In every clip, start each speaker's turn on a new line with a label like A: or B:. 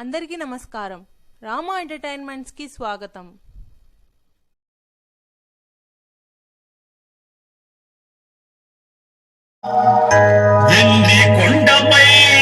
A: అందరికీ నమస్కారం. రామా ఎంటర్టైన్మెంట్స్కి స్వాగతం.
B: ఎన్ని కొండపై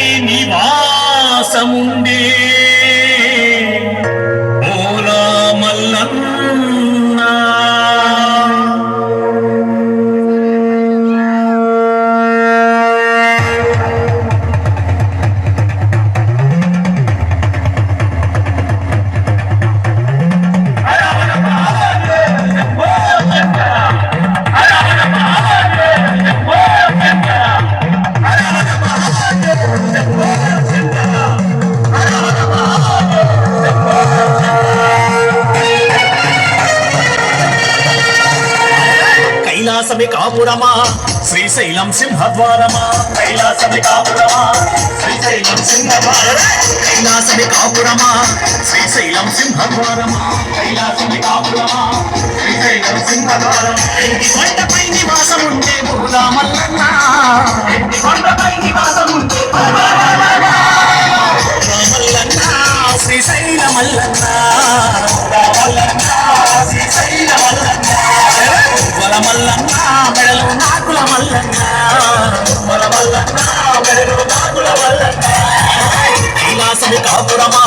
B: కైలాసమే కాపురమా శ్రీశైలం సింహద్వారమా? కైలాసమే కాపురమా శ్రీశైలం సింహద్వారమా? కైలాసమే కాపురమా శ్రీశైలం సింహద్వారమా? కైలాసమే కాపురమా శ్రీశైలం సింహద్వారం ఇంటి కొండపై నివాసం ఉండే బహుళా మల్లన్న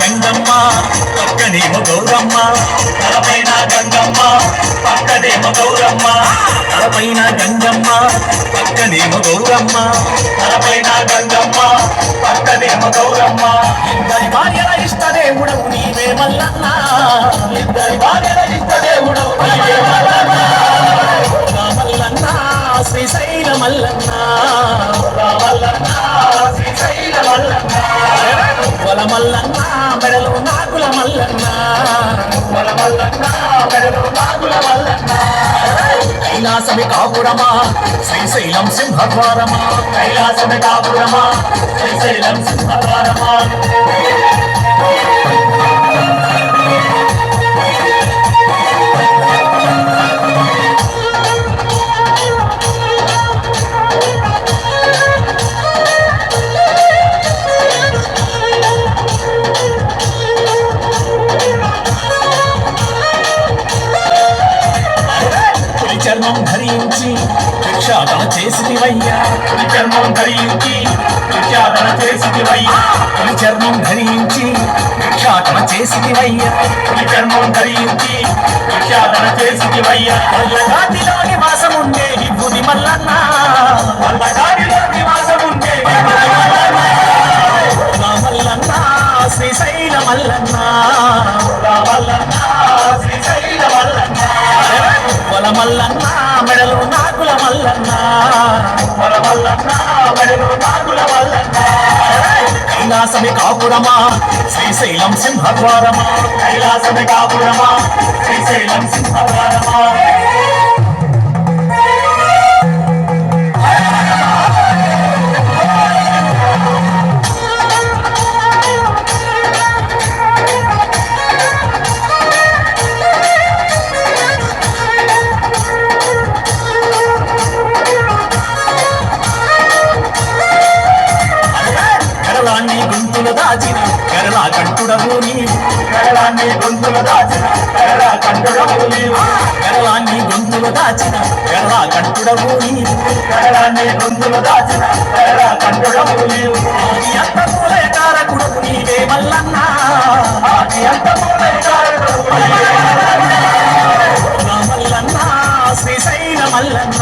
B: గంగమ్మ పక్కనేమో గౌరమ్మ. తలపైన గంగమ్మ పక్కనేమో గౌరమ్మ. తలపైన గంగమ్మ పక్కనేమో గౌరమ్మ. తలపైన గంగమ్మ పక్కనేమో గౌరమ్మ. ఇద్దరి భార్యల ఇష్ట దేవుడవు నీవే మల్లన్న. ఇద్దరి భార్యల ఇష్ట దేవుడవు నీవే మల్లన్న. రామల్లన్న శ్రీశైల మల్లన్న. మల్లన్న శ్రీశైల మల్లన్న. వల మల్లన్న. మెడలు నాకుల మల్లన్న. వల మల్లన్న మెడలు నాకుల మల్లన్న. కైలాసమి కాపురమా? శ్రీశైలం సింహద్వారమా? కైలాసమి కాపురమా? శ్రీశైలం సింహద్వారమా? చర్మం ధరించి భిక్షాటన చేసివయ్యా పులి చర్మం ధరించి భిక్షాటన చేసివయ్యా పులి చర్మం ధరించి భిక్షాటన చేసివయ్యా పులి చర్మం ధరించి భిక్షాటన చేసివయ్యా ఉండే ఈ బుది మల్లన్న. వల్లగాటిలో మల్లన్న మెడలు నాకుల మల్లన్న వల మల్లన్న మెడలు నాకుల మల్లన్న కైలాసమి కాపురమా? శ్రీశైలం సింహద్వారమా? కైలాసమి కాపురమా? శ్రీశైలం సింహద్వారమా? దాచిన. కేరళ కంటుడవు నీవు. కేరళాన్ని గొంతులు దాచిన. కేరళ కంటుడవు నీవు. కేరళాన్ని గొంతులు దాచిన. కేరళ కంటుడవు నీవు. కేరళాన్ని గొంతులు దాచిన. కేరళ కంటుడవు నీవు. అంతమూలే కారకుడవు నీవే మల్లన్న. ఆది అంతమూలే కారకుడవు నీవే రామల్లన్న శ్రీశైల మల్లన్న.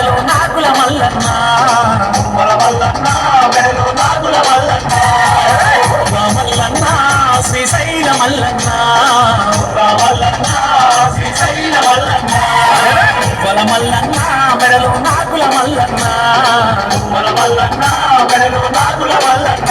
B: మెడలో నాకుల మల్లన్న పొల మల్లన్న మెడలో నాకుల మల్లన్న మల్లన్న శ్రీశైల మల్లన్న మల్లన్న శ్రీశైల మల్లన్న మల్లన్న మెడలో నాకుల మల్లన్న నాకుల మల్లన్న